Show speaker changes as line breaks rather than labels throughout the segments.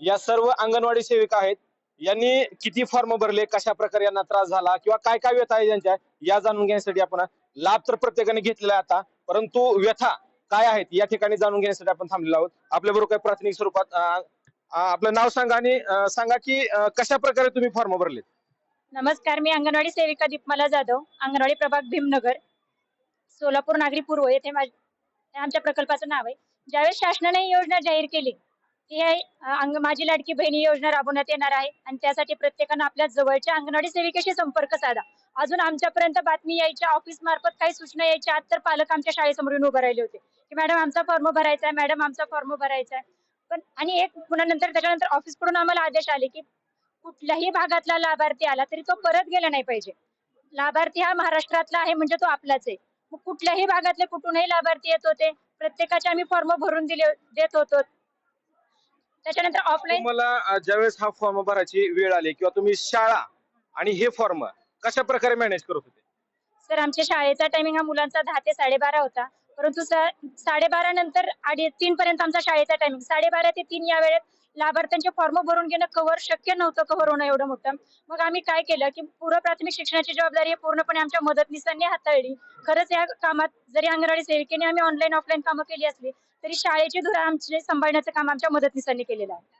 या सर्व अंगणवाडी सेविका आहेत. यांनी किती फॉर्म भरले कशा प्रकारे यांना त्रास झाला किंवा काय काय व्यथा आहे त्यांच्या या जाणून घेण्यासाठी आपण लाभ तर प्रत्येकाने घेतलेला आहे आता. परंतु व्यथा काय आहेत या ठिकाणी जाणून घेण्यासाठी आपण थांबलेलो आहोत. आपल्या बरोबर काही प्राथमिक स्वरूपात आपलं नाव सांगा आणि सांगा की कशा प्रकारे तुम्ही फॉर्म भरलेत?
नमस्कार मी अंगणवाडी सेविका दीपमाला जाधव अंगणवाडी प्रभाग भीमनगर सोलापूर नागरी पूर्व येथे आमच्या प्रकल्पाचं नाव आहे. ज्यावेळेस शासनाने ही योजना जाहीर केली हे अंग माझी लाडकी बहिणी योजना राबवण्यात येणार आहे. आणि त्यासाठी प्रत्येकानं आपल्या जवळच्या अंगणवाडी सेविकेशी संपर्क साधा. अजून आमच्यापर्यंत बातमी यायच्या. ऑफिस मार्फत काही सूचना यायच्या. आत तर पालक आमच्या शाळेसमोर येऊन उभं राहिले होते. की मॅडम आमचा फॉर्म भरायचा आहे. मॅडम आमचा फॉर्म भरायचा आहे. पण आणि एक पुन्हा नंतर त्याच्यानंतर ऑफिसकडून आम्हाला आदेश आले की कुठल्याही भागातला लाभार्थी आला तरी तो परत गेला नाही पाहिजे. लाभार्थी हा महाराष्ट्रातला आहे म्हणजे तो आपलाच आहे. मग कुठल्याही भागातले कुठूनही लाभार्थी येत होते. प्रत्येकाचे आम्ही फॉर्म भरून दिले देत होतो. त्याच्यानंतर ऑफलाईन
तुम्हाला ज्यावेळेस हा फॉर्म भरायची वेळ आली किंवा तुम्ही शाळा आणि हे फॉर्म कशा प्रकारे मॅनेज करत होते?
सर आमच्या शाळेचा टायमिंग हा मुलांचा दहा ते साडेबारा होता. परंतु स- साडेबारा नंतर तीन पर्यंत आमचा शाळेचा टायमिंग साडेबारा ते तीन या वेळेत लाभार्थ्यांचे फॉर्म भरून घेणं कव्हर शक्य नव्हतं कव्हर होणं एवढं मोठं. मग आम्ही काय केलं की पूर्व प्राथमिक शिक्षणाची जबाबदारी पूर्णपणे आमच्या मदतनीसांनी हाताळली. खरंच या कामात जरी अंगणवाडी सेविकेने आम्ही ऑनलाईन ऑफलाईन कामं केली असली तरी शाळेची धुरा आमचे सांभाळण्याचं काम आमच्या मदतनीसांनी केलेलं आहे.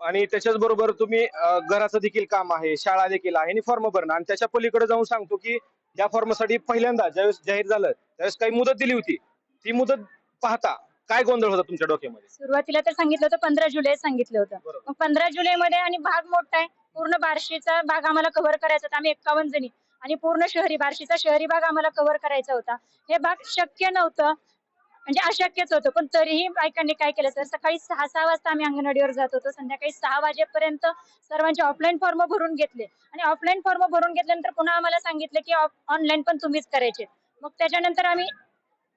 आणि त्याच्याच बरोबर तुम्ही अं, घराचं देखील काम आहे शाळा देखील आहे आणि फॉर्म भरणं. आणि त्याच्या पलीकडे जाऊन सांगतो की या फॉर्मसाठी पहिल्यांदा ज्यावेळेस जाहीर झालं त्यावेळेस काही मुदत दिली होती. ती मुदत पाहता काय गोंधळ होता तुमच्या डोक्यामध्ये?
सुरुवातीला तर सांगितलं होतं पंधरा जुलै सांगितलं होतं.
बरोबर.
मग पंधरा जुलै मध्ये आणि भाग मोठा आहे पूर्ण बार्शीचा भाग आम्हाला कव्हर करायचा होता. आम्ही एक्कावन्न जणी. आणि पूर्ण शहरी बार्शीचा शहरी भाग आम्हाला कव्हर करायचा होता. हे भाग शक्य नव्हतं. म्हणजे अशक्यच होतं. पण तरीही बायकांनी काय केलं तर सकाळी सहा सहा वाजता आम्ही अंगणवाडीवर जात होतो. संध्याकाळी सहा वाजेपर्यंत सर्वांचे ऑफलाईन फॉर्म भरून घेतले. आणि ऑफलाईन फॉर्म भरून घेतल्यानंतर पुन्हा आम्हाला सांगितलं की ऑनलाईन पण तुम्हीच करायचे. मग त्याच्यानंतर आम्ही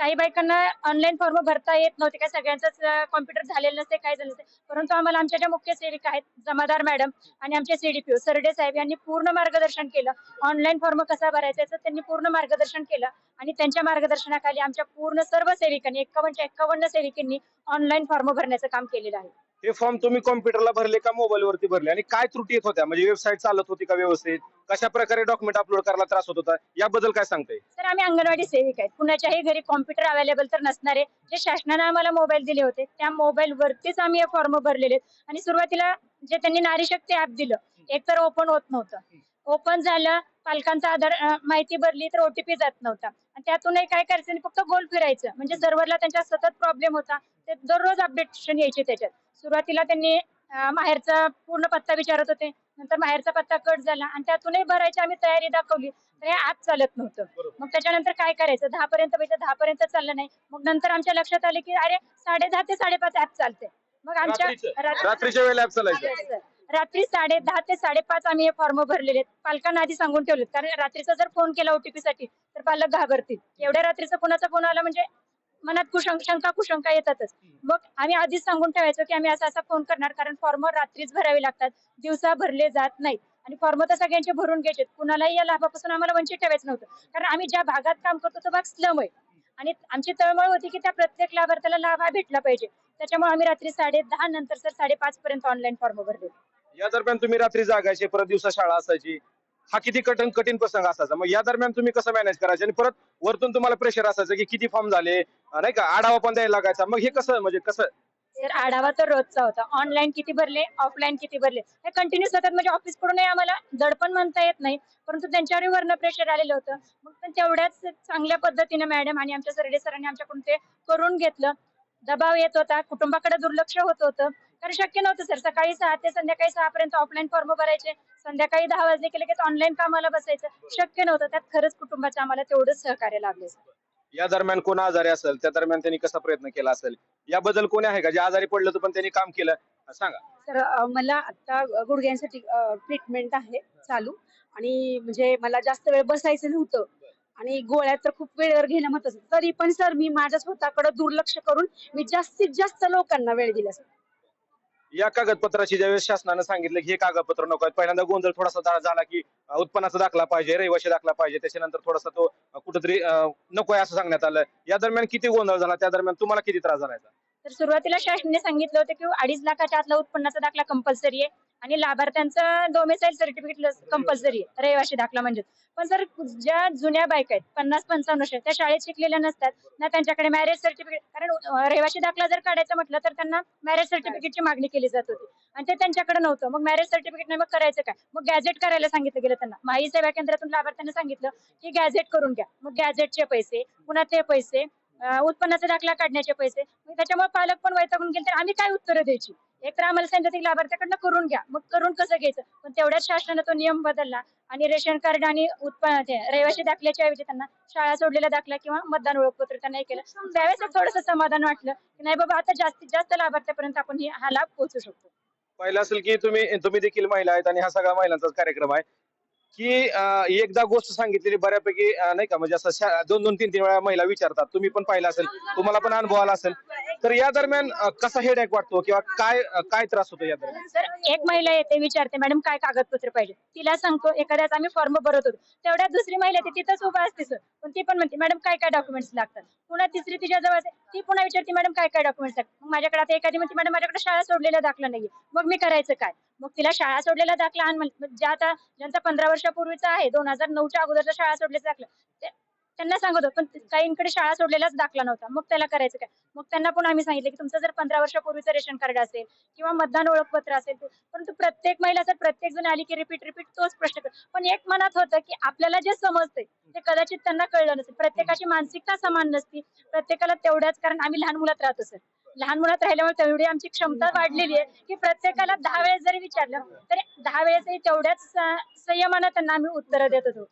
काही बायकांना ऑनलाईन फॉर्म भरता येत नव्हते काय सगळ्यांचंच कॉम्प्युटर झालेलं नसते काय झालं नसते. परंतु आम्हाला आमच्या ज्या मुख्य सेविका आहेत जमादार मॅडम आणि आमचे सीडीपीओ सरडे साहेब यांनी पूर्ण मार्गदर्शन केलं. ऑनलाईन फॉर्म कसा भरायचा याचं त्यांनी पूर्ण मार्गदर्शन केलं आणि त्यांच्या मार्गदर्शनाखाली आमच्या पूर्ण सर्व सेविकांनी एक्कावन्नच्या एक्कावन्न सेविकांनी ऑनलाईन फॉर्म भरण्याचं काम केलेलं आहे.
हे फॉर्म तुम्ही कॉम्प्युटरला भरले का मोबाईल वरती भरले? आणि काय त्रुटी येत होत्या? म्हणजे वेबसाईट चालत होती का व्यवस्थित? कशा प्रकारे डॉक्युमेंट अपलोड करायला त्रास होत होता? याबद्दल काय सांगताय?
सर आम्ही अंगणवाडी सेविका आहेत. कुणाच्याही घरी कॉम्प्युटर अवेलेबल तर नसणारे. जे शासनाने आम्हाला मोबाईल दिले होते त्या मोबाईल वरतीच आम्ही हे फॉर्म भरलेले आहेत. आणि सुरुवातीला जे त्यांनी नारी शक्ती ऍप दिलं एक तर ओपन होत नव्हतं. ओपन झालं पालकांचा आधार माहिती भरली तर ओटीपी जात नव्हता. आणि त्यातूनही काय करायचं फक्त गोल फिरायचं. म्हणजे सर्व्हरला त्यांच्या सतत प्रॉब्लेम होता ते दररोज अपडेटेशन यायचे त्याच्यात. सुरुवातीला त्यांनी माहेरचा पूर्ण पत्ता विचारत होते. नंतर माहेरचा पत्ता कट झाला आणि त्यातूनही भरायची आम्ही तयारी दाखवली. तर हे ऍप चालत नव्हतं. मग त्याच्यानंतर काय करायचं? दहा पर्यंत पाहिजे दहा पर्यंत चाललं नाही. मग नंतर आमच्या लक्षात आले की अरे साडे दहा ते साडेपाच ऍप चालते. मग आमच्या
रात्रीचं?
रात्री-
रात्रीच्या वेळेला ऍप चालायचं.
रात्री साडे दहा ते साडेपाच आम्ही हे फॉर्म भरलेले. आहेत पालकांना आधी सांगून ठेवलेत. कारण रात्रीचा जर फोन केला ओटीपी साठी तर पालक घाबरतील. एवढ्या रात्रीचा कोणाचा फोन आला म्हणजे मनात कुशंक शंका कुशंका येतातच. मग आम्ही आधीच सांगून ठेवायचो की आम्ही असा असा फोन करणार कारण फॉर्म रात्रीच भरावे लागतात. दिवसा भरले जात नाहीत. आणि फॉर्म तर सगळ्यांचे भरून घ्यायचे कुणालाही या लाभापासून आम्हाला वंचित ठेवायचं नव्हतं. कारण आम्ही ज्या भागात काम करतो तो भाग स्लम आहे आणि आमची तळमळ होती की त्या प्रत्येक लाभार्थ्याला लाभ हा भेटला पाहिजे. त्याच्यामुळे आम्ही रात्री साडे दहा नंतर सर साडेपाच पर्यंत ऑनलाईन फॉर्म भरले.
या दरम्यान तुम्ही रात्री जागायचे परत दिवसा शाळा असायची. हा किती कठीण कठीण प्रसंग असायचा. मग या दरम्यान तुम्ही कसं मॅनेज करायचं? आणि परत वरतून तुम्हाला प्रेशर असायचं की किती फॉर्म झाले नाही का? आढावा पण द्यायला लागायचा. मग हे कसं म्हणजे कसं?
सर आढावा तर रोजचा होता. ऑनलाईन किती भरले ऑफलाईन किती भरले? हे कंटिन्यू सतत म्हणजे ऑफिस कडूनही आम्हाला दडपण म्हणता येत नाही. परंतु त्यांच्यावरही वरण प्रेशर आलेलं होतं. मग पण तेवढ्याच चांगल्या पद्धतीने मॅडम आणि आमच्या सरडे सरांनी आमच्याकडून ते करून घेतलं. दबाव येत होता. कुटुंबाकडे दुर्लक्ष होत होतं. कारण शक्य नव्हतं सर सकाळी सहा ते संध्याकाळी सहा पर्यंत ऑफलाईन फॉर्म भरायचे. संध्याकाळी दहा वाजले की लगेच ऑनलाईन कामाला बसायचं. शक्य नव्हतं. त्यात खरंच कुटुंबाचं आम्हाला तेवढंच सहकार्य लाभले
या दरम्यान कोण आजारी असेल? त्या दरम्यान त्यांनी कसा प्रयत्न केला असेल? याबद्दल कोणी आहे का? जे आजारी पडलं होतं पण त्यांनी काम केलं. सांगा.
अ, मला आता गुडघ्यांसाठी ट्रीटमेंट आहे चालू. आणि म्हणजे मला जास्त वेळ बसायचं नव्हतं. आणि गोळ्या तर खूप वेळेवर घेणं होतं. तरी पण सर मी माझ्या स्वतःकडे दुर्लक्ष करून मी जास्तीत जास्त लोकांना वेळ दिला सर
या कागदपत्राची ज्यावेळेस शासनानं सांगितलं की हे कागदपत्र नको आहेत पहिल्यांदा गोंधळ थोडासा झाला की उत्पन्नाचा दाखला पाहिजे रहिवाशी दाखला पाहिजे त्याच्यानंतर थोडासा तो कुठेतरी नको आहे असं सांगण्यात आलं. या दरम्यान किती गोंधळ झाला? त्या दरम्यान तुम्हाला किती त्रास झालायचा?
तर सुरुवातीला शासनाने सांगितलं होतं की अडीच लाखाच्या आतला उत्पन्नाचा दाखला कंपल्सरी आहे आणि लाभार्थ्यांचं डोमेसाईल सर्टिफिकेट कंपल्सरी आहे रहिवाशी दाखला म्हणजे पण सर ज्या जुन्या बायका आहेत पन्नास पंचावन्न वर्ष त्या शाळेत शिकलेल्या नसतात ना त्यांच्याकडे मॅरेज सर्टिफिकेट कारण रहिवाशी दाखला जर काढायचं म्हटलं तर त्यांना मॅरेज सर्टिफिकेटची मागणी केली जात होती. आणि ते त्यांच्याकडे नव्हतं. मग मॅरेज सर्टिफिकेट नाही मग करायचं काय? मग गॅझेट करायला सांगितलं गेलं त्यांना. माही सेवा केंद्रातून लाभार्थ्यांना सांगितलं की गॅझेट करून घ्या. मग गॅझेटचे पैसे पुन्हा ते पैसे उत्पन्नाचा दाखला काढण्याचे पैसे. त्याच्यामुळे पालक पण वैतागून गेले तर आम्ही काय उत्तरं द्यायची? एक तर आम्हाला सांगितलं की लाभार्थ्याकडनं करून घ्या. मग करून कसं घ्यायचं? पण तेवढ्याच शासनानं तो नियम बदलला आणि रेशन कार्ड आणि उत्पन्न रहिवाशी दाखल्याच्या ऐवजी त्यांना शाळा सोडलेला दाखला किंवा मतदान ओळखपत्र त्यांना हे केलं. त्यावेळेस थोडस समाधान वाटलं की नाही बाबा आता जास्तीत जास्त लाभार्थ्यापर्यंत आपण हा लाभ पोहोचू शकतो.
पहिलं असेल की तुम्ही तुम्ही देखील महिला आहेत आणि हा सगळा महिलांचाच कार्यक्रम आहे. की एकदा गोष्ट सांगितलेली बऱ्यापैकी नाही का? म्हणजे असं दोन दोन तीन तीन वेळा महिला विचारतात. तुम्ही पण पाहिलं असेल तुम्हाला पण अनुभव आला असेल. तर या दरम्यान कसा हेडॅक वाटतो किंवा काय काय त्रास होतो या दरम्यान?
सर एक महिला येते विचारते मॅडम काय कागदपत्र पाहिजे? तिला सांगतो एखाद्याचा आम्ही फॉर्म भरत होतो. तेवढ्या दुसरी महिला येते तिथंच उभा असते सर. पण ती पण म्हणते मॅडम काय काय डॉक्युमेंट्स लागतात? पुन्हा तिसरी तिच्या जवळ असते, ती पुन्हा विचारते मॅडम काय काय डॉक्युमेंट्स लागतात? माझ्याकडे आता एखादी म्हणते मॅडम माझ्याकडे शाळा सोडलेला दाखला नाहीये. मग मी करायचं काय? मग तिला शाळा सोडलेला दाखला म्हण- म्हणजे ज्या आता ज्यांचा पंधरा वर्षापूर्वीचा आहे दोन हजार नऊच्या अगोदरचा शाळा सोडलेला दाखला. त्यांना सांगत होतो पण काहींकडे शाळा सोडलेलाच दाखला नव्हता. मग त्याला करायचं काय? मग त्यांना पण आम्ही सांगितलं की तुमचं जर पंधरा वर्षापूर्वीचं रेशन कार्ड असेल किंवा मतदान ओळखपत्र असेल तर- परंतु प्रत्येक महिला जर प्रत्येक जण आली की रिपीट रिपीट तोच प्रश्न करतो पण एक मनात होतं की आपल्याला जे समजतंय ते कदाचित त्यांना कळलं नसेल. प्रत्येकाची मानसिकता समान नसती. प्रत्येकाला तेवढ्याच कारण आम्ही लहान मुलात राहतो सर. लहान मुलात राहिल्यामुळे तेवढी आमची क्षमता वाढलेली आहे की प्रत्येकाला दहा वेळेस जरी विचारलं तरी दहा वेळेसही तेवढ्याच संयमानं त्यांना आम्ही उत्तरं देत होतो.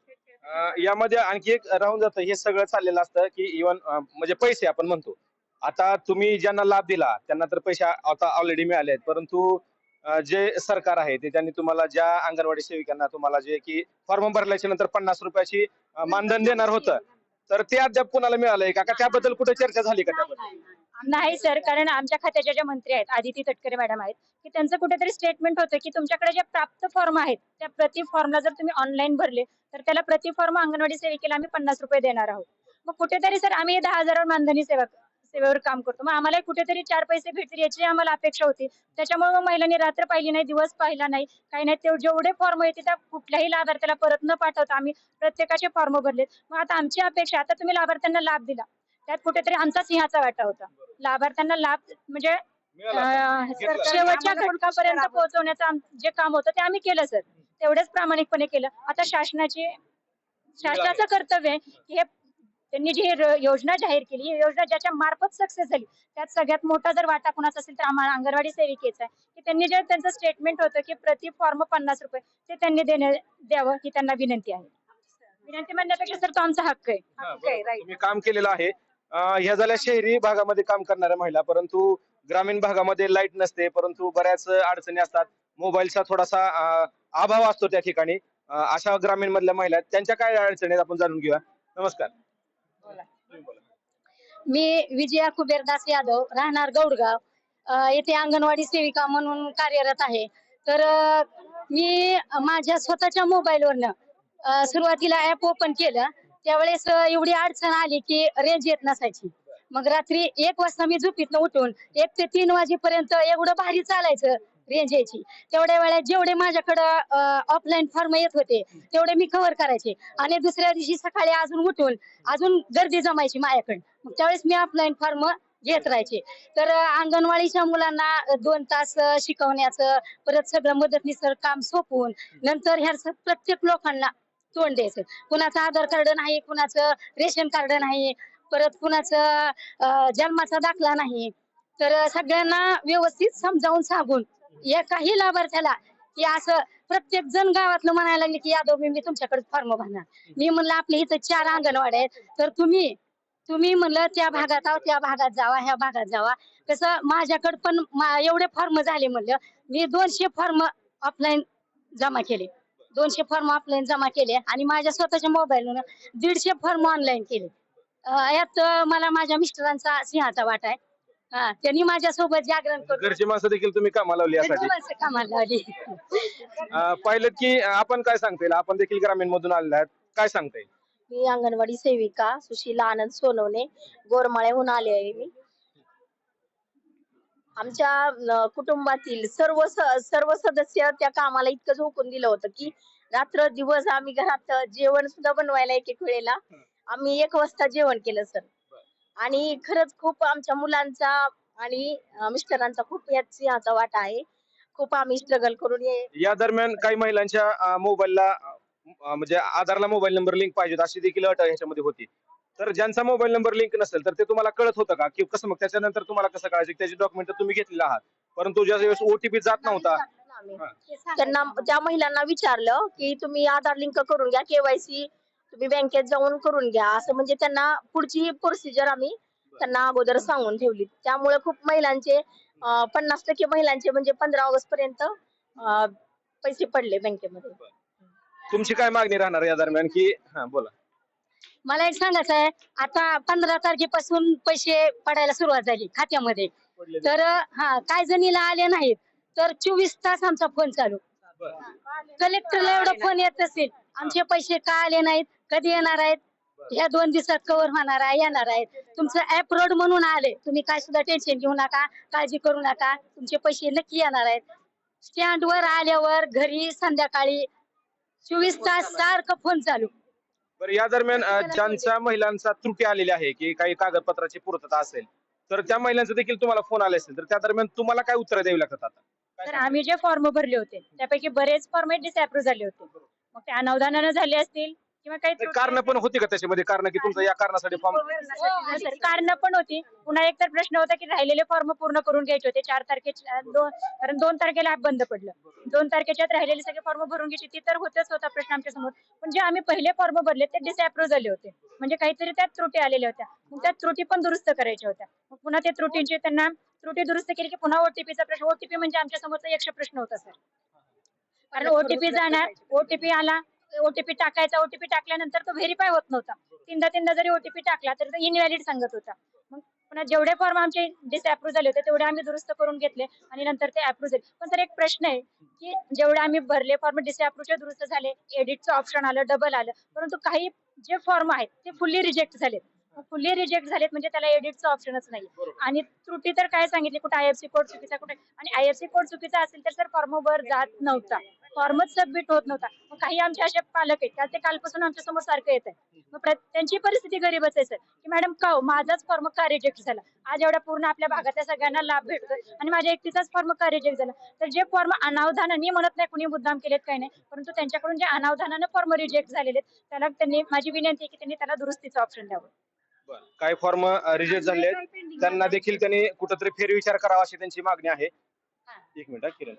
यामध्ये आणखी एक राहून जातं हे सगळं चाललेलं असतं की इव्हन म्हणजे पैसे आपण म्हणतो. आता तुम्ही ज्यांना लाभ दिला त्यांना तर पैसे आता ऑलरेडी मिळाले आहेत. परंतु जे सरकार आहे ते त्यांनी तुम्हाला ज्या अंगणवाडी सेविकांना तुम्हाला जे की फॉर्म भरल्याच्या नंतर पन्नास रुपयाची मानधन देणार होतं तर ते अद्याप कुणाला मिळालंय का? का त्याबद्दल कुठे चर्चा झाली का त्याबद्दल?
नाही सर कारण आमच्या खात्याच्या ज्या मंत्री आहेत आदिती तटकरे मॅडम आहेत की त्यांचं कुठेतरी स्टेटमेंट होतं की तुमच्याकडे जे प्राप्त फॉर्म आहेत त्या प्रति फॉर्मला जर तुम्ही ऑनलाईन भरले तर त्याला प्रति फॉर्म अंगणवाडी सेविकेला आम्ही पन्नास रुपये देणार आहोत. मग कुठेतरी सर आम्ही दहा हजारावर मानधनी सेवा सेवेवर काम करतो. मग आम्हाला कुठेतरी चार पैसे भेटतील याची आम्हाला अपेक्षा होती. त्याच्यामुळे मग महिलांनी रात्र पाहिली नाही दिवस पाहिला नाही. काही नाही ते जेवढे फॉर्म येते त्या कुठल्याही लाभार्थ्याला परत न पाठवता आम्ही प्रत्येकाचे फॉर्म भरलेत. मग आता आमची अपेक्षा आता तुम्ही लाभार्थ्यांना लाभ दिला. त्यात कुठेतरी आमचा सिंहाचा वाटा होता. लाभार्थ्यांना लाभ म्हणजे. शेवटच्या घटकापर्यंत पोहोचवण्याचं जे काम होतं ते आम्ही केलं सर. तेवढेच प्रामाणिकपणे केलं. आता शासनाची शासनाचं कर्तव्य आहे की हे त्यांनी जी योजना जाहीर केली ही योजना ज्याच्या मार्फत सक्सेस झाली. त्यात सगळ्यात मोठा जर वाटा कुणाचा असेल तर आम्हाला अंगणवाडी सेविकेचा आहे. की त्यांनी जे त्यांचं स्टेटमेंट होतं की प्रति फॉर्म पन्नास रुपये ते त्यांनी देण्या द्यावं ही त्यांना विनंती आहे. विनंती म्हणण्यापेक्षा सर तो आमचा हक्क आहे.
हा, तुम्ही काम केलेलं आहे. ह्या झाल्या शहरी भागामध्ये काम करणाऱ्या महिला परंतु ग्रामीण भागामध्ये लाइट नसते परंतु बऱ्याच अडचणी असतात. मोबाईलचा थोडासा अभाव असतो त्या ठिकाणी. अशा ग्रामीण मधल्या महिला. त्यांच्या काय अडचणी आहेत आपण जाणून घेऊया. नमस्कार.
मी विजया कुबेरदास यादव राहणार गौडगाव. येथे अंगणवाडी सेविका म्हणून कार्यरत आहे. तर मी माझ्या स्वतःच्या मोबाईलवरनं सुरुवातीला ऍप ओपन केलं. त्यावेळेस एवढी अडचण आली की रेंज येत नसायची. मग रात्री एक वाजता मी झोपीतनं उठून एक ते तीन वाजेपर्यंत एवढं भारी चालायचं. रेंज यायची. तेवढ्या वेळा जेवढे माझ्याकडं ऑफलाईन फॉर्म येत होते तेवढे मी कव्हर करायचे. आणि दुसऱ्या दिवशी सकाळी अजून उठून अजून गर्दी जमायची माझ्याकडे. मग त्यावेळेस मी ऑफलाईन फॉर्म घेत राहायचे. तर अंगणवाडीच्या मुलांना दोन तास शिकवण्याचं परत सगळं मदतनीस काम सोपवून नंतर ह्या प्रत्येक लोकांना तोंड द्यायचं. कुणाचं आधार कार्ड नाही कुणाचं रेशन कार्ड नाही परत कुणाचं जन्माचा दाखला नाही. तर सगळ्यांना व्यवस्थित समजावून सांगून एकाही लाभार्थ्याला की असं प्रत्येक जण गावातलं म्हणायला लागले की यादव मी तुमच्याकडे फॉर्म भरणार. मी म्हणलं आपल्या इथं चार अंगणवाड्या आहेत. तर तुम्ही तुम्ही म्हणलं त्या भागात आहो त्या भागात जावा ह्या भागात जावा. कसं माझ्याकडे पण मा- एवढे फॉर्म झाले म्हणलं. मी दोनशे फॉर्म ऑफलाईन जमा केले. दोनशे फॉर्म ऑफलाईन जमा केले आणि माझ्या स्वतःच्या मोबाईलवरून दीडशे फॉर्म ऑनलाईन केले. यात मला माझ्या मिस्टरांचा सिंहाचा वाटा आहे. हा त्यांनी माझ्यासोबत जागरण करून
घरची माणसं देखील तुम्ही कामाला लावली यासाठी.
कामाला लावली.
अं, पाहिलं की आपण काय सांगता येईल? आपण देखील ग्रामीण मधून आलेला आहात. काय सांगता येईल?
मी अंगणवाडी सेविका सुशीला आनंद सोनवणे गोरमाळ्याहून आले आहे मी. आमच्या अं, कुटुंबातील सर्व स- सर्व सदस्य त्या कामाला इतकं झोकून दिलं होतं की रात्र दिवस आम्ही घरात जेवण सुद्धा बनवायला एक एक वेळेला आम्ही एक वाजता जेवण केलं सर. आणि खरंच खूप आमच्या मुलांचा आणि अं, मिस्टरांचा खूप यात सिंहाचा वाटा आहे. खूप आम्ही स्ट्रगल करून हे
या दरम्यान काही महिलांच्या अं, मोबाईलला अं, म्हणजे आधारला मोबाईल नंबर लिंक पाहिजेत अशी देखील अट ह्याच्यामध्ये होती. तर ज्यांचा मोबाईल नंबर लिंक नसेल तर ते तुम्हाला कळत होतं का? की कसं मग त्याच्यानंतर तुम्हाला कसं कळायचं? की त्याची डॉक्युमेंट तुम्ही घेतलेले आहात. परंतु ज्या वेळेस ओटीपी जात नव्हता
आम्ही. त्यांना त्या महिलांना विचारलं की तुम्ही आधार लिंक करून घ्या केवायसी तुम्ही बँकेत जाऊन करून घ्या. असं म्हणजे त्यांना पुढची प्रोसिजर आम्ही त्यांना अगोदर सांगून ठेवली. त्यामुळे खूप महिलांचे पन्नास टक्के महिलांचे म्हणजे पंधरा ऑगस्ट पर्यंत पैसे पडले बँकेमध्ये.
तुमची काय मागणी राहणार या दरम्यान की हा बोला.
मला एक सांगायचं आहे आता पंधरा तारखेपासून पैसे पडायला सुरुवात झाली खात्यामध्ये. तर हा काय जणीला आले नाहीत. तर चोवीस तास आमचा फोन चालू. कलेक्टरला एवढा फोन येत असेल. आमचे पैसे का आले नाहीत? कधी येणार आहेत? ह्या दोन दिवसात कव्हर होणार आहे येणार आहेत. तुमचं ऍप रोड म्हणून आले. तुम्ही काय सुद्धा टेन्शन घेऊ नका काळजी करू नका. तुमचे पैसे नक्की येणार आहेत. स्टँड वर आल्यावर घरी संध्याकाळी चोवीस तास सारखं फोन चालू.
बरं या दरम्यान अं, ज्यांच्या महिलांचा त्रुटी आलेली आहे की काही कागदपत्राची पूर्तता असेल तर त्या महिलांचा देखील तुम्हाला फोन आले असेल. तर त्या दरम्यान तुम्हाला काय उत्तर द्यावी लागतात आता?
तर आम्ही जे फॉर्म भरले होते त्यापैकी बरेच फॉर्म डिसअप्रूव्ह झाले होते. मग ते अनावधानानं झाले असतील किंवा काही
कारण पण होती का त्याच्यामध्ये? कारण की तुमचा या कारणासाठी फॉर्म
कारण पण होती. पुन्हा एक तर प्रश्न होता की राहिलेले फॉर्म पूर्ण करून घ्यायचे होते. चार तारखेच्या दोन कारण दोन तारखेला बंद पडलं. दोन तारखेच्यात राहिलेले सगळे फॉर्म भरून घ्यायचे. ती तर होतच होता प्रश्न आमच्यासमोर. पण जे आम्ही पहिले फॉर्म भरले ते डिसअप्रूव्ह झाले होते. म्हणजे काहीतरी त्यात त्रुटी आलेल्या होत्या. मग त्या त्रुटी पण दुरुस्त करायच्या होत्या. मग पुन्हा ते त्रुटींची त्यांना त्रुटी दुरुस्त केली की पुन्हा ओटीपीचा प्रश्न ओटीपी म्हणजे आमच्या समोरचा यक्ष प्रश्न होता सर. कारण ओटीपी जाणार ओटीपी आला ओटीपी टाकायचा ओटीपी टाकल्यानंतर तो व्हेरीफाय होत नव्हता. तीनदा तीनदा जरी ओटीपी टाकला तरी तो इनव्हॅलिड सांगत होता. मग पुन्हा जेवढे फॉर्म आमचे डिसअप्रूव्ह झाले होते तेवढे आम्ही दुरुस्त करून घेतले आणि नंतर ते अप्रूव्ह झाले. पण सर एक प्रश्न आहे की जेवढे आम्ही भरले फॉर्म डिसअप्रूव्हचे दुरुस्त झाले एडिटचं ऑप्शन आलं डबल आलं परंतु काही जे फॉर्म आहेत ते फुल्ली रिजेक्ट झालेत. फुल्ली रिजेक्ट झालेत म्हणजे त्याला एडिटचं ऑप्शनच नाही आणि त्रुटी तर काय सांगितली? कुठे आयएफसी कोड चुकीचा कुठे? आणि आयएफसी कोड चुकीचा असेल तर सर फॉर्म वर जात नव्हता. फॉर्मच सबमिट होत नव्हता. मग काही आमचे असे पालक आहेत ते कालपासून आमच्यासमोर सारखं येत आहे मग त्यांची परिस्थिती गरीबच आहे सर. की मॅडम का हो, माझाच फॉर्म का रिजेक्ट झाला? आज एवढा पूर्ण आपल्या भागातल्या सगळ्यांना लाभ भेटतोय. आणि माझ्या एकटीचाच फॉर्म का रिजेक्ट झाला? तर जे फॉर्म अनावधानाने मी म्हणत नाही कुणी मुद्दाम केलेत काही नाही परंतु त्यांच्याकडून जे अनावधानानं फॉर्म रिजेक्ट झालेले आहेत, त्याला त्यांनी माझी विनंती आहे की त्यांनी त्याला दुरुस्तीचं ऑप्शन द्यावं.
काही फॉर्म रिजेक्ट झाले आहेत. त्यांना देखील त्यांनी कुठंतरी फेरविचार करावा अशी त्यांची मागणी आहे. एक मिनिट हा, किरण.